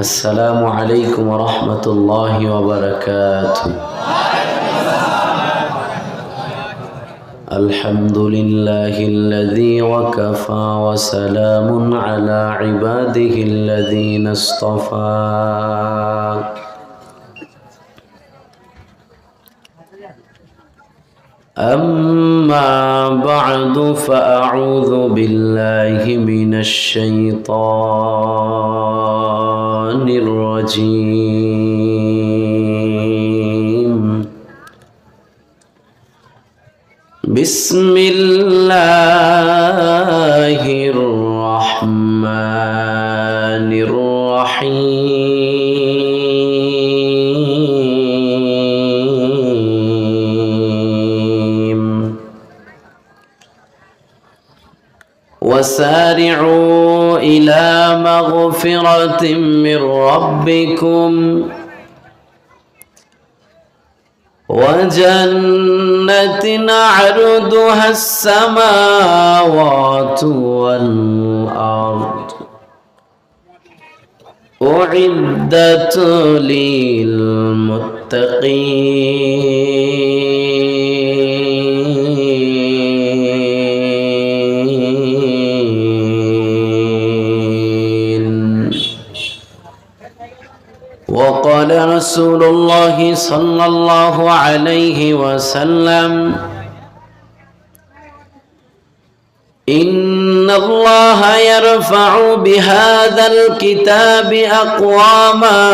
السلام عليكم ورحمة الله وبركاته. الحمد لله الذي وكفى وسلام على عباده الذين اصطفى. أما بعد فأعوذ بالله من الشيطان. الرجيم. بسم الله الرحمن الرحيم. وسارعوا إلى مغفرة من ربكم. وجنة عرضها السماوات والأرض. أعدت للمتقين. وقال رسول الله صلى الله عليه وسلم إن الله يرفع بهذا الكتاب أقواما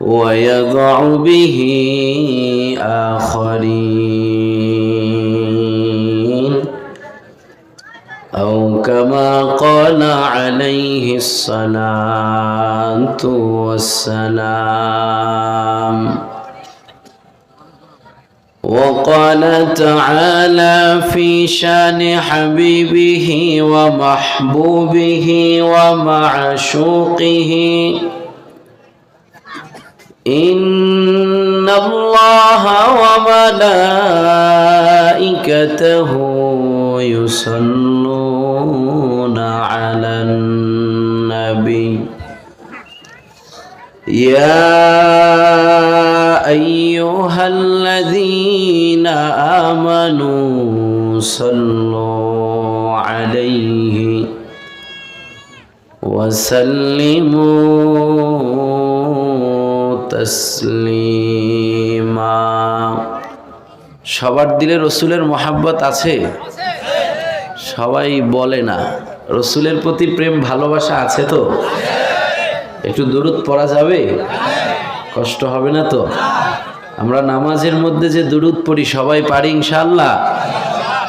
ويضع به آخرين. أو كما قال عليه الصلاة والسلام. وقال تعالى في شان حبيبه ومحبوبه ومعشوقه إن الله وملائكته يصلون. على النبي يا أيها الذين آمنوا صلوا عليه وسلموا تسليما সবার দিলে রসুলের মোহাব্বত আছে সবাই বলে না রসুলের প্রতি প্রেম ভালোবাসা আছে তো? একটু দূরত পড়া যাবে? কষ্ট হবে না তো? আমরা নামাজের মধ্যে যে দুরুদ পড়ি, সবাই পারি ইনশাল্লাহ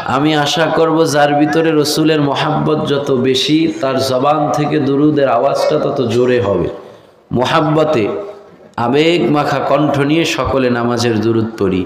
আমি আশা করব যার ভিতরে রসুলের মোহাব্বত যত বেশি, তার জবান থেকে দুরুদের আওয়াজটা তত জোরে হবে। মোহাব্বতে আবেগ মাখা কণ্ঠ নিয়ে সকলে নামাজের দুরুদ পড়ি।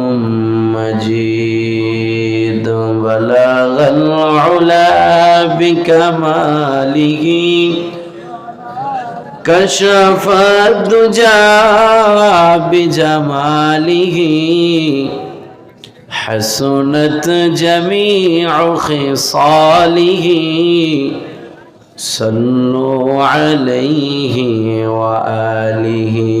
العلا بكماله. كشف الدجى بجماله. حسنت جميع خصاله. صلوا عليه وآله.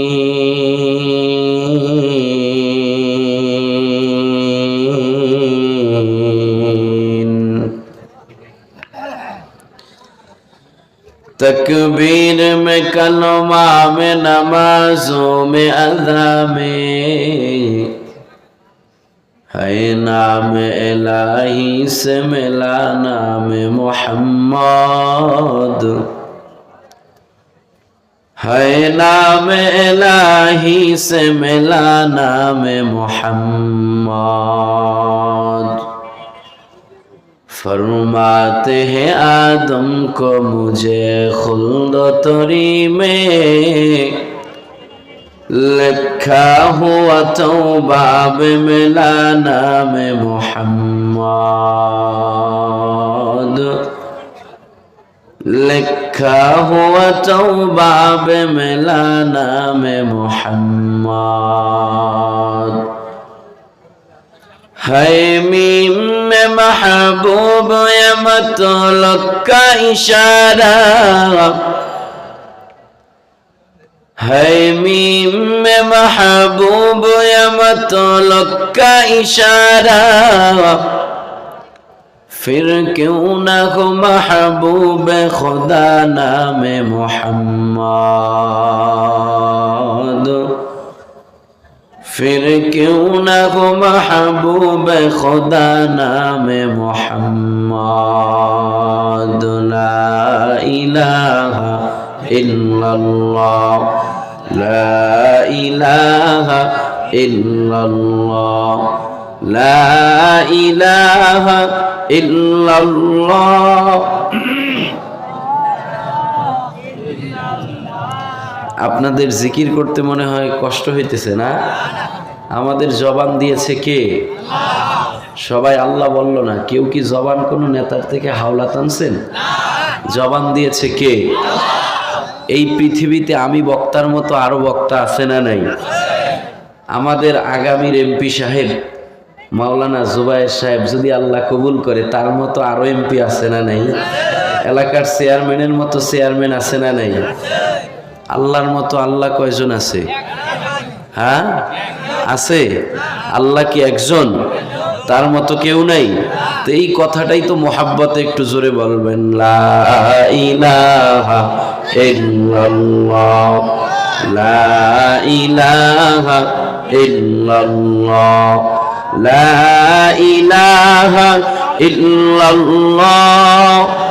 تکبیر میں کلمہ میں نمازوں میں ادا میں ہے نام الہی سے ملا نام محمد ہے نام الہی سے ملا نام محمد फरमाते हैं आदम को मुझे खुल्द तरी में लिखा हुआ तो बाब मिला नाम मोहम्मद लिखा हुआ तो बाब मिला नाम मोहम्मद হাইমিম মাহবুব মতলক কা ইশারা। হাইমিম মাহবুব ইশারা। ফির কেউ না হো মাহবুব খোদা নামে মোহাম্মদ। फिर क्यों न हो महबूब खुदा नाम मोहम्मद ला इलाहा इल्लल्लाह ला इलाहा इल्लल्लाह ला इलाहा इल्लल्लाह আপনাদের জিকির করতে মনে হয় কষ্ট হইতেছে না? আমাদের জবান দিয়েছে কে? সবাই আল্লাহ বলল না। কেউ কি জবান কোনো নেতার থেকে হাওলা টানছেন জবান দিয়েছে কে? এই পৃথিবীতে আমি বক্তার মতো আরও বক্তা আছে না নাই? আমাদের আগামীর এমপি সাহেব, মাওলানা জুবায়ের সাহেব যদি আল্লাহ কবুল করে, তার মতো আরও এমপি আছে না নাই? এলাকার চেয়ারম্যানের মতো চেয়ারম্যান আছে না নাই? আল্লাহর মতো আল্লাহ কয়জন আছে? হ্যাঁ? আছে? আল্লাহ কি একজন? তার মতো কেউ নাই? তো এই কথাটাই তো মোহাব্বতে একটু জোরে বলবেন। লা ইলাহা ইল্লাল্লাহ।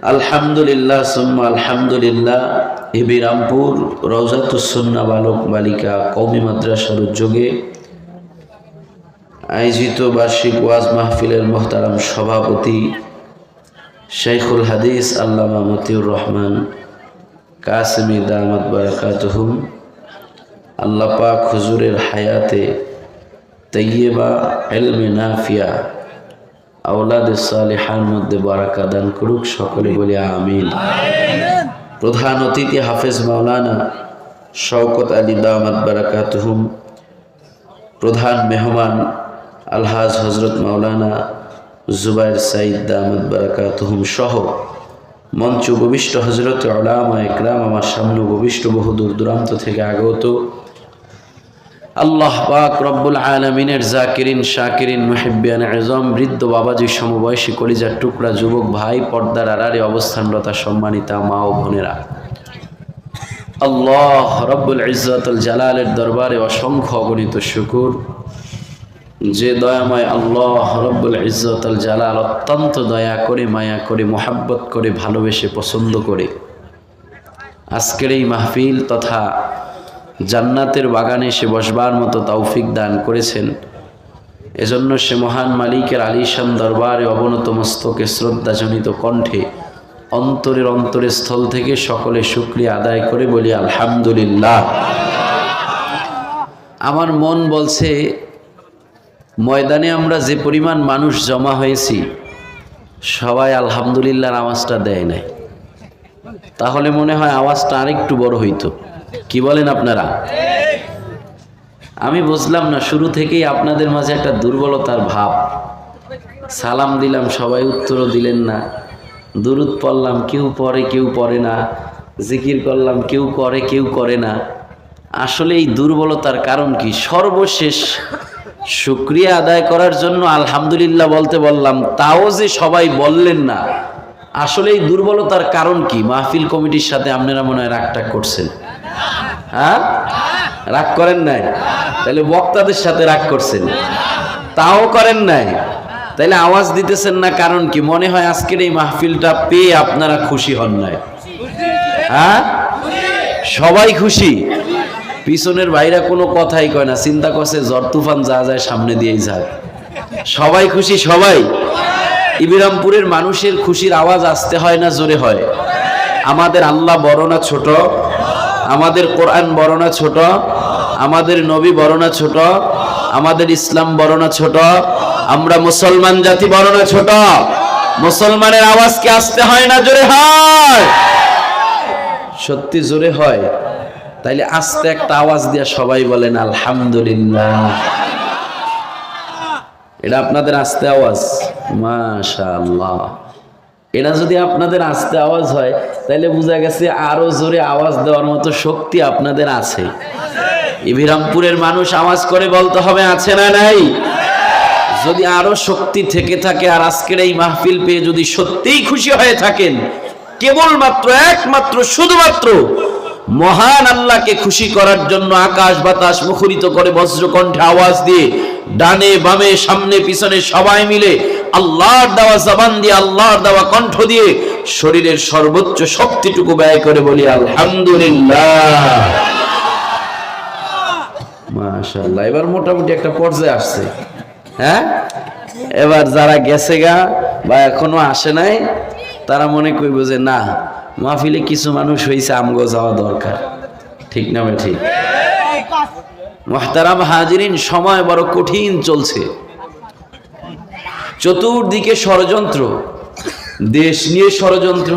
আলহামদুলিল্লাহ, সুম্মা আলহামদুলিল্লাহ। হিবিরামপুর রওজাতুসন্না বালক বালিকা কৌমি মাদ্রাসার উদ্যোগে আয়োজিত বার্ষিক ওয়াজ মাহফিলের মোহতারাম সভাপতি শেখুল হাদিস আল্লামা মতিউর রহমান, কাসমি দামাত বারাকাতহুম আল্লাহ পাক হুজুরের হায়াতে তৈয়বা এলমে নাফিয়া আওলাদ সালেহার মধ্যে বারাকা দান করুক সকলে বলে আমিন। প্রধান অতিথি হাফেজ মাওলানা শওকত আলী দামাত বারাকাতহুম প্রধান মেহমান আলহাজ হজরত মাওলানা জুবাইর সাইদ দামদ বারাকাতহুম সহ মঞ্চ উপবিষ্ট হজরত আলামা একরাম আমার সামনে উপবিষ্ট বহু দূর দূরান্ত থেকে আগত আল্লাহ পাক রব্বুল আলমিনের জাকিরিন, শাকিরিন, মুহিব্বিয়ান আজম বৃদ্ধ বাবাজি, সমবয়সী কলিজার টুকরা, যুবক ভাই, পর্দার আড়ারে অবস্থানরতা সম্মানিতা মা ও বোনেরা। আল্লাহ রব্বুল ইজ্জতুল জালালের দরবারে অসংখ্য অগণিত শুকুর। যে দয়াময় আল্লাহ রব্বুল ইজ্জত আল জালাল অত্যন্ত দয়া করে, মায়া করে, মোহাব্বত করে, ভালোবেসে, পছন্দ করে আজকের এই মাহফিল তথা জান্নাতের বাগানে সে বসবার মতো তৌফিক দান করেছেন। এজন্য সে মহান মালিকের আলিশান দরবারে অবনত মস্তকে শ্রদ্ধাজনিত কণ্ঠে অন্তরের অন্তরের স্থল থেকে সকলে শুক্রিয়া আদায় করে বলি, আলহামদুলিল্লাহ। আমার মন বলছে, ময়দানে আমরা যে পরিমাণ মানুষ জমা হয়েছি, সবাই আলহামদুলিল্লাহর আওয়াজটা দেয় নাই। তাহলে মনে হয় আওয়াজটা আরেকটু বড় হইতো। কি বলেন আপনারা? আমি বুঝলাম না, শুরু থেকেই আপনাদের মাঝে একটা দুর্বলতার ভাব। সালাম দিলাম, সবাই উত্তরও দিলেন না। দুরুদ পড়লাম, কেউ পড়ে কেউ পড়ে না। জিকির করলাম, কেউ করে কেউ করে না। আসলে এই দুর্বলতার কারণ কি? সর্বশেষ শুক্রিয়া আদায় করার জন্য আলহামদুলিল্লাহ বলতে বললাম, তাও যে সবাই বললেন না। আসলে এই দুর্বলতার কারণ কি? মাহফিল কমিটির সাথে আপনারা মনে হয় রাগটাগ করছেন। হ্যাঁ? রাগ করেন নাই? তাহলে বক্তাদের সাথে রাগ করছেন। তাও করেন নাই? তাইলে আওয়াজ দিতেছেন না কারণ কি? মনে হয় আজকের এই মাহফিলটা পেয়ে আপনারা খুশি হন নাই। হ্যাঁ? সবাই খুশি? পিছনের বাইরে কোনো কথাই কয় না। চিন্তা করছে ঝড় তুফান যা যায় সামনে দিয়েই যায় সবাই খুশি? সবাই? ইবিরামপুরের মানুষের খুশির আওয়াজ আসতে হয় না, জোরে হয়। আমাদের আল্লাহ বড় না ছোট? আমাদের কোরআন বড় না ছোট? আমাদের নবী বড় না ছোট? আমাদের ইসলাম বড় না ছোট? আমরা মুসলমান জাতি বড় না ছোট? মুসলমানের আওয়াজ কি আসতে হয় না জোরে হয়? সত্যি জোরে হয়। তাইলে আস্তে একটা আওয়াজ দিয়া সবাই বলেন, আলহামদুলিল্লাহ। এটা আপনাদের আস্তে আওয়াজ। মাশাআল্লাহ। এটা যদি আপনাদের আস্তে আওয়াজ হয় তাহলে বোঝা গেছে আরও জোরে আওয়াজ দেওয়ার মতো শক্তি আপনাদের আছে। ইভিরামপুরের মানুষ আওয়াজ করে বলতে হবে, আছে না নাই? যদি আরও শক্তি থেকে থাকে, আর আজকের এই মাহফিল পেয়ে যদি সত্যিই খুশি হয়ে থাকেন, কেবলমাত্র, একমাত্র, শুধুমাত্র মহান আল্লাহকে খুশি করার জন্য আকাশ বাতাস মুখরিত করে বজ্রকণ্ঠে আওয়াজ দিয়ে ডানে বামে, সামনে, পিছনে সবাই মিলে আল্লাহর দেওয়া জবান দিয়ে, আল্লাহর দেওয়া কণ্ঠ দিয়ে শরীরের সর্বোচ্চ শক্তিটুকু ব্যয় করে বলি, আলহামদুলিল্লাহ। এবার মোটামুটি একটা পর্যায়ে আসছে। হ্যাঁ? এবার যারা গেছে গা বা এখনও আসে নাই, তারা মনে করব যে না, মাহফিলে কিছু মানুষ হয়েছে আমগো যাওয়া দরকার। ঠিক না ঠিক? মহতারাম হাজিরিন, সময় বড় কঠিন চলছে। চতুর্দিকে ষড়যন্ত্র, দেশ নিয়ে ষড়যন্ত্র,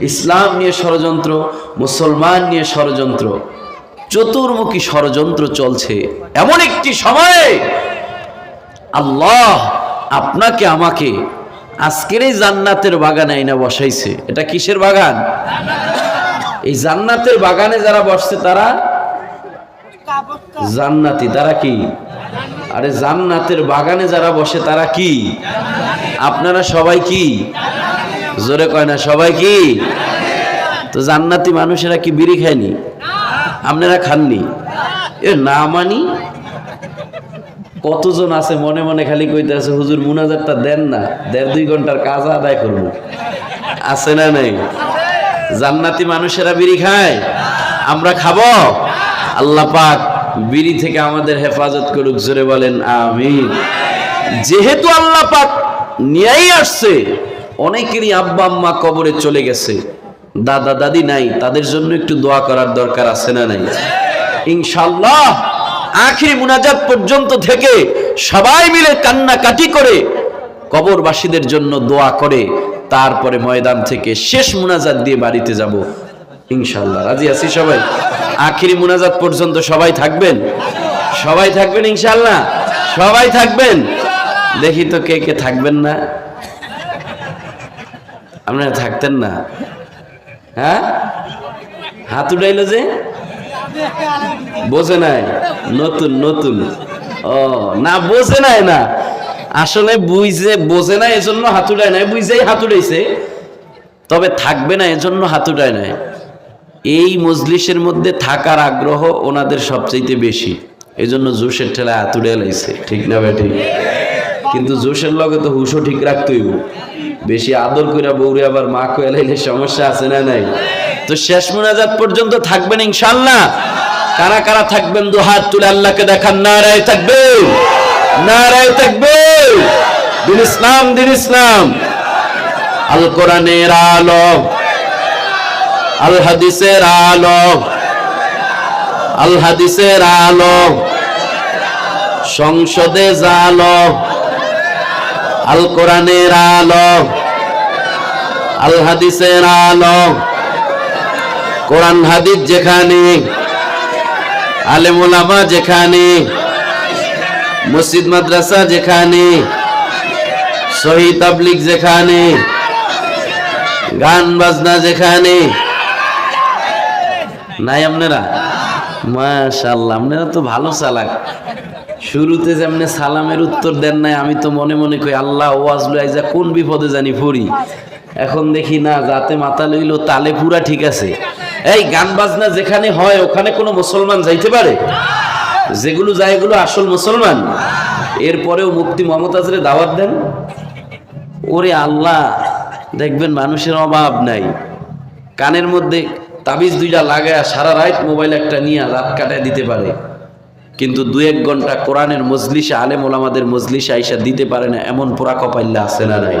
ইসলাম নিয়ে ষড়যন্ত্র, মুসলমান নিয়ে ষড়যন্ত্র, চতুর্মুখী ষড়যন্ত্র চলছে এমন একটি সময়ে। আল্লাহ আপনাকে, আমাকে আজকের এই জান্নাতের বাগানে আইনা বসাইছে। এটা কিসের বাগান? এই জান্নাতের বাগানে যারা বসছে তারা জান্নাতি, তারা কি? আরে জান্নাতের বাগানে যারা বসে, তারা কি? আপনারা সবাই কি? জোরে কয় না, সবাই কি? তো জান্নাতি মানুষেরা কি বিড়ি খায়নি? আপনারা খাননি? এ না মানি? কতজন আছে মনে মনে খালি কইতে আছে, হুজুর মুনাজারটা দেন না, দেড় দুই ঘণ্টার কাজ আদায় করব। আছে না নাই? জান্নাতি মানুষেরা বিড়ি খায়? আমরা খাব? আল্লাহ পাক বিড়ি থেকে আমাদের হেফাজত করুক, জোরে বলেন, আমিন। যেহেতু আল্লাহ পাক নিয়েই আসছে, অনেকেরই আব্বা আম্মা কবরে চলে গেছে, দাদা দাদি নাই, তাদের জন্য একটু দোয়া করার দরকার আছে না নাই? ইনশাল্লাহ আখিরি মুনাজাত পর্যন্ত থেকে সবাই মিলে কান্নাকাটি করে কবরবাসীদের জন্য দোয়া করে, তারপরে ময়দান থেকে শেষ মুনাজাত দিয়ে বাড়িতে যাব। ইনশাল্লাহ রাজি আছি সবাই? আখিরি মুনাজাত পর্যন্ত সবাই থাকবেন? সবাই থাকবেন ইনশাল্লাহ সবাই থাকবেন? দেখি তো কে কে থাকবেন না। আপনারা থাকতেন না। হ্যাঁ? হাত উঠাইলো যে? বোঝে নাই। নতুন নতুন। ও, না, বোঝে নাই না। আসলে বুঝে, বোঝে না, এজন্য হাত উঠায় নাই। বুঝেই হাত উঠাইছে। তবে থাকবে না, এজন্য হাত উঠায় নাই। এই মজলিসের মধ্যে থাকার আগ্রহ ওনাদের সবচাইতে বেশি। এই জন্য জোশের ঠেলায় উঠে লাইছে। ঠিক না ঠিক? কিন্তু জোশের লগে তো হুশো ঠিক রাখতেই বেশি আদর করে বৌরে আবার মা কয়ে লাইলে সমস্যা আছে না নাই? তো শেষ মোনাজাত পর্যন্ত থাকবেন ইনশাল্লাহ কারা কারা থাকবেন, দু হাত তুলে আল্লাহকে দেখান। নারায় থাকবে। নারায় থাকবে। দিন ইসলাম দিন ইসলাম। আল কোরআনের আলো। আল হাদিসের আলো আল হাদিসের আলো সংসদে জালো আল কোরআনের আলো আল হাদিসের আলো কোরআন হাদিস যেখানে আলেমুলামা যেখানে, মসজিদ মাদ্রাসা যেখানে শহীদ তাবলিক যেখানে, গান বাজনা যেখানে নাই আপনারা? মাশাল্লাহ আপনারা তো ভালো চালাক। শুরুতে যেমনি সালামের উত্তর দেন নাই, আমি তো মনে মনে কই, আল্লাহ ওয়াজ লইজা কোন বিপদে জানি পড়ি এখন দেখি না, যাতে মাথা লইল, তালে পুরা ঠিক আছে। এই গান বাজনা যেখানে হয়, ওখানে কোনো মুসলমান যাইতে পারে? যেগুলো যায়, এগুলো আসল মুসলমান। এরপরেও মুক্তি মমতাজরে দাওয়াত দেন। ওরে আল্লাহ, দেখবেন মানুষের অভাব নাই। কানের মধ্যে তাবিজ দুইটা লাগায় সারা রাত মোবাইল একটা নিয়ে রাত কাটায় দিতে পারে। কিন্তু দু এক ঘণ্টা কোরআনের মজলিসে আলেম ওলামাদের মজলিসে আইসা দিতে পারে না, এমন পোড়া কপাইল্লা আছে না নাই?